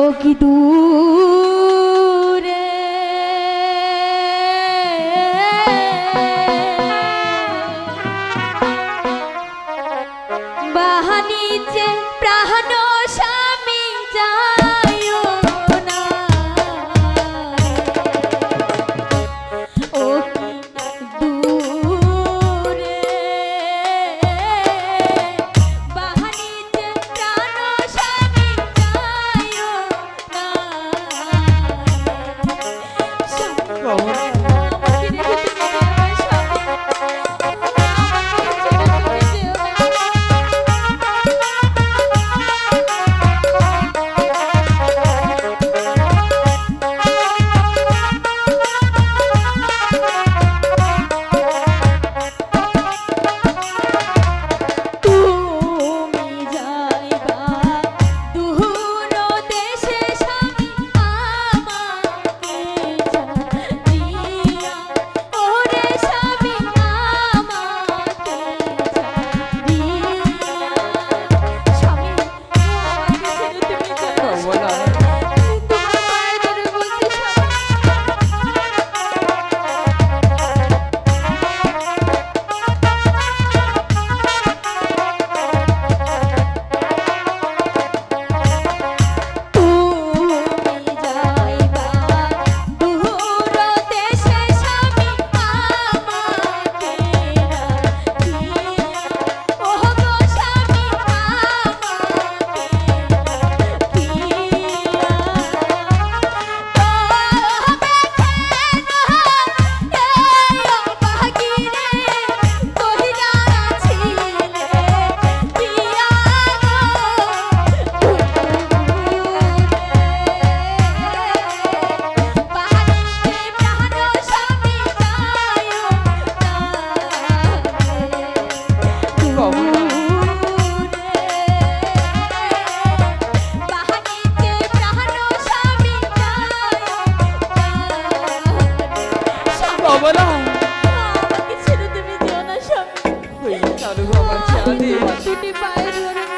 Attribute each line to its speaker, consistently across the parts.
Speaker 1: ও কি দূর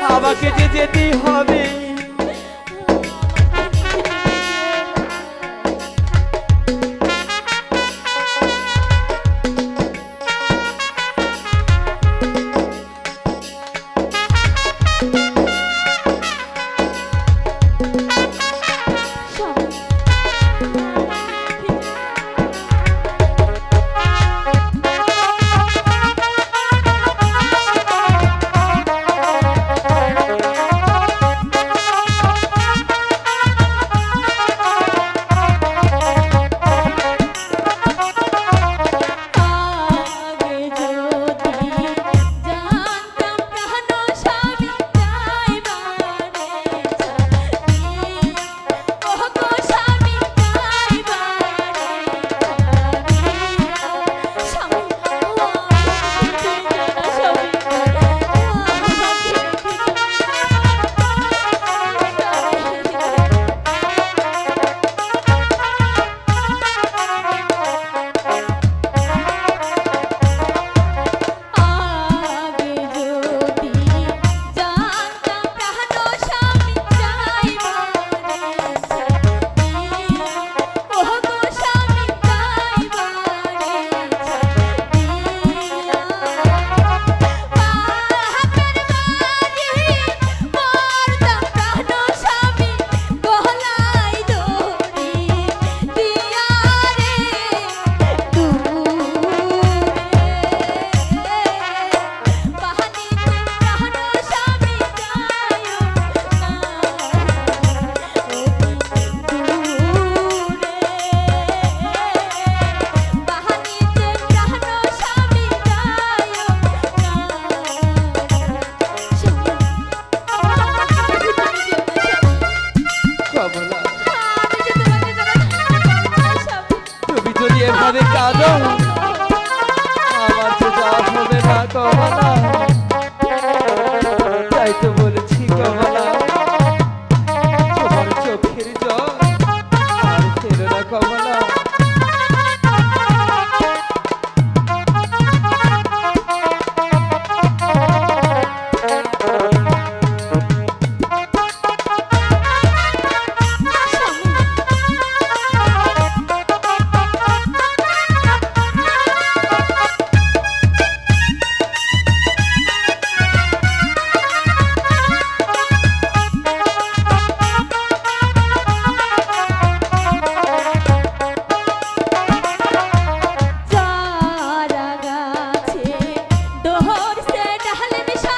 Speaker 1: আমাকে
Speaker 2: যে যেতেই হবে। কারণ আমার যা হবে না। হলে মিশা